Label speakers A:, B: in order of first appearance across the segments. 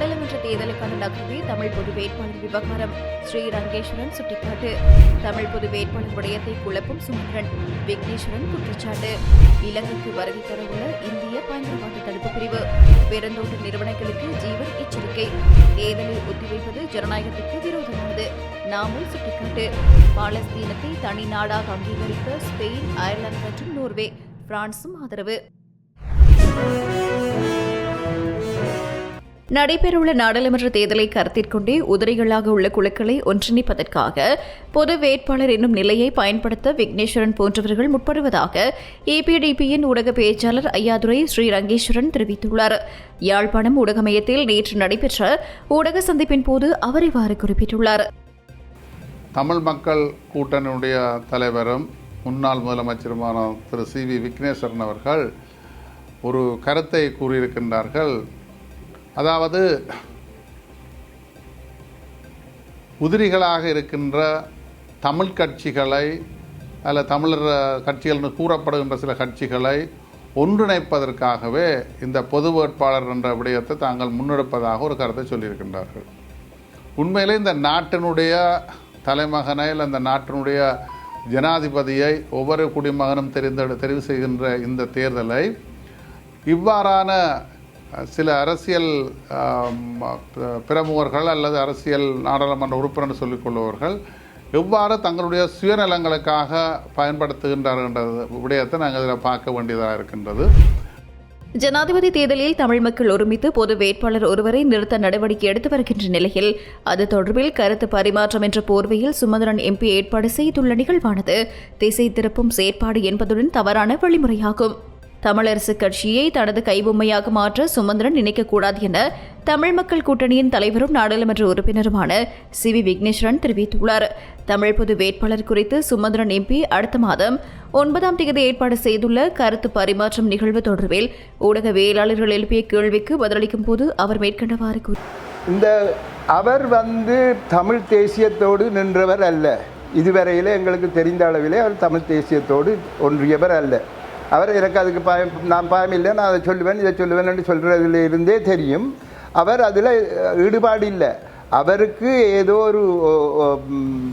A: நாடாளுமன்ற தேர்தலுக்கான நகர்வே தமிழ் பொது வேட்பாளர் விவகாரம். ஸ்ரீ ரங்கேஸ்வரன் சுட்டிக்காட்டு. தமிழ் பொது வேட்பாளர் விடயத்தை குழப்பும் சுமந்திரன் விக்னேஸ்வரன் குற்றச்சாட்டு. இலங்கைக்கு வருகை தரவுள்ள இந்திய பயங்கரவாத தடுப்பு பிரிவு. பெருந்தோட்ட நிறுவனங்களுக்கு ஜீவன் எச்சரிக்கை. தேர்தலை ஒத்திவைப்பது ஜனநாயகத்துக்கு விரோதமானது. நாமும் சுட்டிக்காட்டு. பாலஸ்தீனத்தை தனி நாடாக அங்கீகரித்த ஸ்பெயின் அயர்லாந்து மற்றும் நோர்வே. பிரான்சும் ஆதரவு. நடைபெறவுள்ள நாடாளுமன்ற தேர்தலை கருத்தில் கொண்டே உதிரிகளாக உள்ள குழுக்களை ஒன்றிணைப்பதற்காக பொது வேட்பாளர் என்னும் நிலையை பயன்படுத்த விக்னேஸ்வரன் போன்றவர்கள் முற்படுவதாக ஏபிடிபியின் ஊடக பேச்சாளர் ஐயாதுரை ஸ்ரீ ரங்கேஸ்வரன் தெரிவித்துள்ளார். யாழ்ப்பாணம் ஊடக மையத்தில் நேற்று நடைபெற்ற ஊடக சந்திப்பின் போது அவர் இவ்வாறு குறிப்பிட்டுள்ளார்.
B: தமிழ் மக்கள் கூட்டணியுடைய தலைவரும் முன்னாள் முதலமைச்சருமான திரு சி வி விக்னேஸ்வரன் அவர்கள் ஒரு கருத்தை கூறியிருக்கின்றார்கள். அதாவது உதிரிகளாக இருக்கின்ற தமிழ் கட்சிகளை அல்ல தமிழர் கட்சிகள் என்று கூறப்படுகின்ற சில கட்சிகளை ஒன்றிணைப்பதற்காகவே இந்த பொது வேட்பாளர் என்ற விடயத்தை தாங்கள் முன்னெடுப்பதாக ஒரு கருத்தை சொல்லியிருக்கின்றார்கள். உண்மையிலே இந்த நாட்டினுடைய தலைமகனை இல்லை இந்த நாட்டினுடைய ஜனாதிபதியை ஒவ்வொரு குடிமகனும் தெரிந்த தெரிவு செய்கின்ற இந்த தேர்தலை இவ்வாறான சில அரசியல் பிரமுகர்கள் அல்லது அரசியல் நாடாளுமன்ற உறுப்பினர் சொல்லிக்கொள்பவர்கள் எவ்வாறு தங்களுடைய சுயநலங்களுக்காக பயன்படுத்துகின்றார்கள் விடயத்தை நாங்கள் இதில் பார்க்க வேண்டியதாக இருக்கின்றது.
A: ஜனாதிபதி தேர்தலில் தமிழ் மக்கள் ஒருமித்து பொது வேட்பாளர் ஒருவரை நிறுத்த நடவடிக்கை எடுத்து வருகின்ற நிலையில் அது தொடர்பில் கருத்து பரிமாற்றம் என்ற போர்வையில் சுமந்திரன் எம்பி ஏற்பாடு செய்துள்ள நிகழ்வானது. திசை திருப்பும் செயற்பாடு என்பதுடன் தவறான வழிமுறையாகும். தமிழரசு கட்சியை தனது கைபொம்மையாக மாற்ற சுமந்திரன் நினைக்கக்கூடாது என தமிழ் மக்கள் கூட்டணியின் தலைவரும் நாடாளுமன்ற உறுப்பினருமான சி வி விக்னேஸ்வரன் தெரிவித்துள்ளார். தமிழ் பொது வேட்பாளர் குறித்து சுமந்திரன் எம்பி அடுத்த மாதம் ஒன்பதாம் தேதி ஏற்பாடு செய்துள்ள கருத்து பரிமாற்றம் நிகழ்வு தொடர்பில் ஊடகவியலாளர்கள் எழுப்பிய கேள்விக்கு பதிலளிக்கும் போது அவர் மேற்கண்டவாறு
C: இந்த அவர் வந்து தமிழ் தேசியத்தோடு நின்றவர் அல்ல. இதுவரையிலே எங்களுக்கு தெரிந்த அளவிலே அவர் தமிழ் தேசியத்தோடு ஒன்றியவர் அல்ல. அவர் எனக்கு அதுக்கு பயம் நான் பயம் இல்லை நான் அதை சொல்லுவேன் இதை சொல்லுவேன் என்று சொல்கிறதுல இருந்தே தெரியும். அவர் அதில் ஈடுபாடு இல்லை. அவருக்கு ஏதோ ஒரு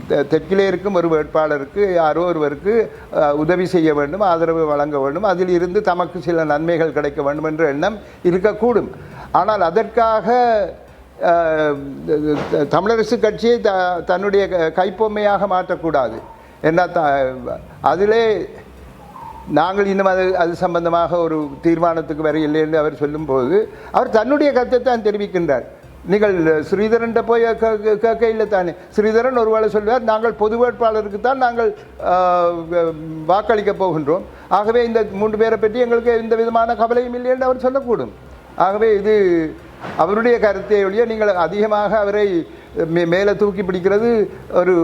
C: தெற்கிலே இருக்கும் ஒரு வேட்பாளருக்கு யாரோ ஒருவருக்கு உதவி செய்ய வேண்டும் ஆதரவு வழங்க வேண்டும். அதில் இருந்து தமக்கு சில நன்மைகள் கிடைக்க வேண்டும் என்ற எண்ணம் இருக்கக்கூடும். ஆனால் அதற்காக த- தமிழரசு கட்சியை த தன்னுடைய க- கைப்பொம்மையாக மாற்றக்கூடாது. என்ன த அதிலே நாங்கள் இன்னும் அது அது சம்பந்தமாக ஒரு தீர்மானத்துக்கு வரையில்லை என்று அவர் சொல்லும்போது அவர் தன்னுடைய கருத்தை தான் தெரிவிக்கின்றார். நீங்கள் ஸ்ரீதரன்ட்ட போய் கே- கேட்க இல்லை தானே? ஸ்ரீதரன் ஒருவேளை சொல்வார் நாங்கள் பொது வேட்பாளருக்கு தான் நாங்கள் வாக்களிக்கப் வாக்களிக்க போகின்றோம். ஆகவே இந்த மூன்று பேரை பற்றி எங்களுக்கு எந்த விதமான கவலையும் இல்லை என்று அவர் சொல்லக்கூடும். ஆகவே இது அவருடைய கருத்தை ஒழிய நீங்கள் அதிகமாக அவரை மே- மேலே தூக்கி பிடிக்கிறது ஒரு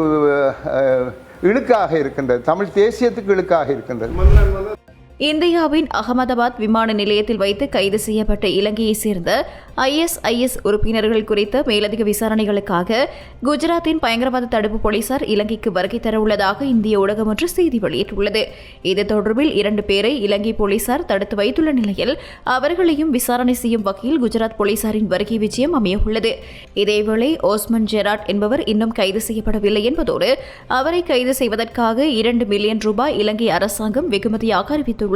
C: இழுக்காக இருக்கின்றது. தமிழ் தேசியத்துக்கு இழுக்காக இருக்கின்றது.
A: இந்தியாவின் அகமதாபாத் விமான நிலையத்தில் வைத்து கைது செய்யப்பட்ட இலங்கையைச் சேர்ந்த ஐஎஸ்ஐஎஸ் உறுப்பினர்கள் குறித்த மேலதிக விசாரணைகளுக்காக குஜராத்தின் பயங்கரவாத தடுப்பு போலீசார் இலங்கைக்கு வருகை தரவுள்ளதாக இந்திய ஊடகம் ஒன்று செய்தி வெளியிட்டுள்ளது. இது தொடர்பில் இரண்டு பேரை இலங்கை போலீசார் தடுத்து வைத்துள்ள நிலையில் அவர்களையும் விசாரணை செய்யும் வகையில் குஜராத் போலீசாரின் வருகை விஜயம் அமையவுள்ளது. இதேவேளை ஓஸ்மன் ஜெராட் என்பவர் இன்னும் கைது செய்யப்படவில்லை என்பதோடு அவரை கைது செய்வதற்காக இரண்டு மில்லியன் ரூபாய் இலங்கை அரசாங்கம் வெகுமதியாக அறிவித்துள்ளது.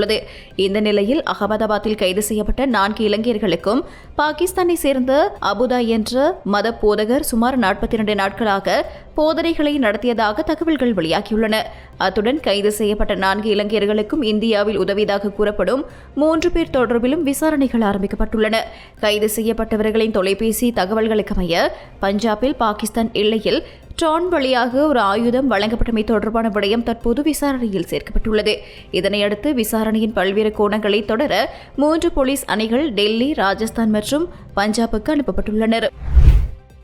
A: இந்த நிலையில் அகமதாபாத்தில் கைது செய்யப்பட்ட நான்கு இலங்கையர்களுக்கும் பாகிஸ்தானை சேர்ந்த அபுதா என்ற மத போதகர் சுமார் நாற்பத்தி இரண்டு நாட்களாக போதனைகளை நடத்தியதாக தகவல்கள் வெளியாகியுள்ளன. அத்துடன் கைது செய்யப்பட்ட நான்கு இலங்கையர்களுக்கும் இந்தியாவில் உதவியதாக கூறப்படும் மூன்று பேர் தொடர்பிலும் விசாரணைகள் ஆரம்பிக்கப்பட்டுள்ளன. கைது செய்யப்பட்டவர்களின் தொலைபேசி தகவல்களுக்கமைய பஞ்சாபில் பாகிஸ்தான் எல்லையில் ட்ரான் வழியாக ஒரு ஆயுதம் வழங்கப்பட்டமை தொடர்பான விடயம் தற்போது விசாரணையில் சேர்க்கப்பட்டுள்ளது. இதனையடுத்து விசாரணையின் பல்வேறு கோணங்களை தொடர மூன்று போலீஸ் அணிகள் டெல்லி ராஜஸ்தான் மற்றும் பஞ்சாபுக்கு அனுப்பப்பட்டுள்ளனர்.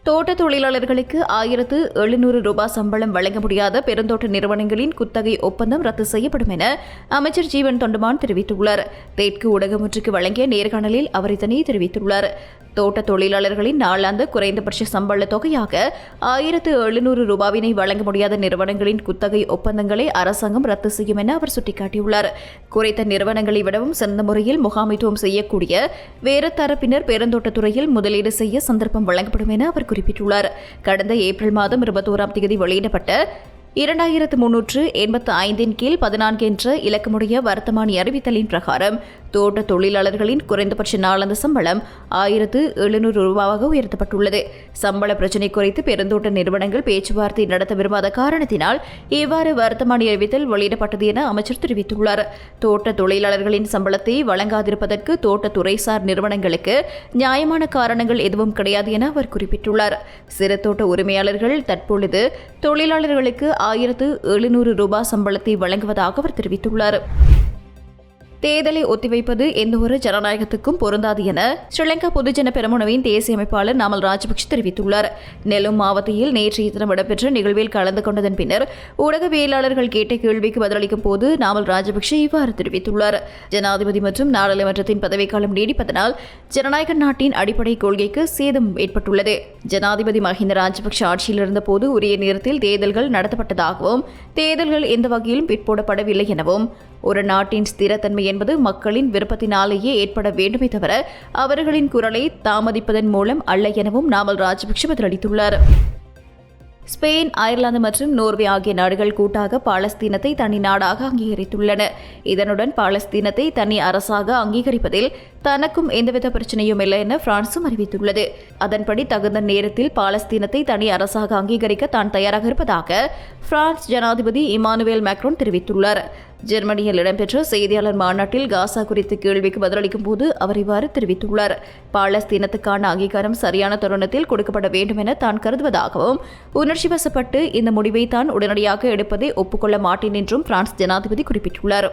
A: தோட்ட தொழிலாளர்களுக்கு ஆயிரத்து எழுநூறு ரூபாய் சம்பளம் வழங்க முடியாத பெருந்தோட்ட நிறுவனங்களின் குத்தகை ஒப்பந்தம் ரத்து செய்யப்படும் என அமைச்சர் ஜீவன் தொண்டமான் தெரிவித்துள்ளார். தெற்கு ஊடகம் ஒன்றுக்கு வழங்கிய நேர்காணலில் அவர் இதனை தெரிவித்துள்ளார். தோட்ட தொழிலாளர்களின் நாளாந்த குறைந்தபட்ச சம்பள தொகையாக ஆயிரத்து எழுநூறு ரூபாவினை வழங்க முடியாத நிறுவனங்களின் குத்தகை ஒப்பந்தங்களை அரசாங்கம் ரத்து செய்யும் என அவர் சுட்டிக்காட்டியுள்ளார். குறைத்த நிறுவனங்களை விடவும் சிறந்த முறையில் முகாமைத்துவம் செய்யக்கூடிய வேறு தரப்பினர் பெருந்தோட்டத்துறையில் முதலீடு செய்ய சந்தர்ப்பம் வழங்கப்படும் என அவர் குறிப்பிட்டுள்ளார். கடந்த ஏப்ரல் மாதம் இருபத்தோராம் தேதி வெளியிடப்பட்ட இரண்டாயிரத்து முன்னூற்று எண்பத்து ஐந்தின் கீழ் பதினான்கு என்ற இலக்கமுடைய வர்த்தமானி அறிவித்தலின் பிரகாரம் தோட்ட தொழிலாளர்களின் குறைந்தபட்ச நாளாந்த சம்பளம் ஆயிரத்து எழுநூறு ரூபாவாக உயர்த்தப்பட்டுள்ளது. சம்பள பிரச்சினை குறித்து பெருந்தோட்ட நிறுவனங்கள் பேச்சுவார்த்தை நடத்த விரும்பாத காரணத்தினால் இவ்வாறு வருத்தமான அறிவித்தல் வெளியிடப்பட்டது என அமைச்சர் தெரிவித்துள்ளார். தோட்ட தொழிலாளர்களின் சம்பளத்தை வழங்காதிருப்பதற்கு தோட்ட துறைசார் நிறுவனங்களுக்கு நியாயமான காரணங்கள் எதுவும் கிடையாது என அவர் குறிப்பிட்டுள்ளார். சிறு தோட்ட உரிமையாளர்கள் தற்பொழுது தொழிலாளர்களுக்கு ஆயிரத்து எழுநூறு ரூபாய் சம்பளத்தை வழங்குவதாக அவர் தெரிவித்துள்ளார். தேர்தலை ஒத்திவைப்பது எந்தவொரு ஜனநாயகத்துக்கும் பொருந்தாது என ஸ்ரீலங்கா பொதுஜன பெரமுனவின் தேசிய அமைப்பாளர் நாமல் ராஜபக்ஷ தெரிவித்துள்ளார். நெல்லும் மாவட்டத்தில் நேற்று தினம் இடம்பெற்ற நிகழ்வில் கலந்து கொண்டதன் பின்னர் ஊடகவியலாளர்கள் கேட்ட கேள்விக்கு பதிலளிக்கும் போது நாமல் ராஜபக்ஷ இவ்வாறு தெரிவித்துள்ளார். ஜனாதிபதி மற்றும் நாடாளுமன்றத்தின் பதவிக்காலம் நீடிப்பதனால் ஜனநாயக நாட்டின் அடிப்படை கொள்கைக்கு சேதம் ஏற்பட்டுள்ளது. ஜனாதிபதி மஹிந்த ராஜபக்ஷ ஆட்சியில் இருந்தபோது உரிய நேரத்தில் தேர்தல்கள் நடத்தப்பட்டதாகவும் தேர்தல்கள் எந்த வகையிலும் பிற்போடப்படவில்லை எனவும் ஒரு நாட்டின் ஸ்திரத்தன்மை என்பது மக்களின் விருப்பத்தினாலேயே ஏற்பட வேண்டுமே தவிர அவர்களின் குரலை தாமதிப்பதன் மூலம் அல்ல எனவும் நாமல் ராஜபக்ஷ பதிலளித்துள்ளார். ஸ்பெயின் அயர்லாந்து மற்றும் நோர்வே ஆகிய நாடுகள் கூட்டாக பாலஸ்தீனத்தை தனி நாடாக அங்கீகரித்துள்ளன. இதனுடன் பாலஸ்தீனத்தை தனி அரசாக அங்கீகரிப்பதில் தனக்கும் எந்தவித பிரச்சனையும் இல்லை என பிரான்சும் அறிவித்துள்ளது. அதன்படி தகுந்த நேரத்தில் பாலஸ்தீனத்தை தனி அரசாக அங்கீகரிக்க தான் தயாராக இருப்பதாக பிரான்ஸ் ஜனாதிபதி இமானுவேல் மேக்ரோன் தெரிவித்துள்ளார். ஜெர்மனியில் இடம்பெற்ற செய்தியாளர் மாநாட்டில் காசா குறித்த கேள்விக்கு பதிலளிக்கும் போது அவர் இவ்வாறு தெரிவித்துள்ளார். பாலஸ்தீனத்துக்கான அங்கீகாரம் சரியான தருணத்தில் கொடுக்கப்பட வேண்டும் என தான் கருதுவதாகவும் உணர்ச்சி வசப்பட்டு இந்த முடிவை தான் உடனடியாக எடுப்பதை ஒப்புக்கொள்ள மாட்டேன் என்றும் பிரான்ஸ் ஜனாதிபதி குறிப்பிட்டுள்ளார்.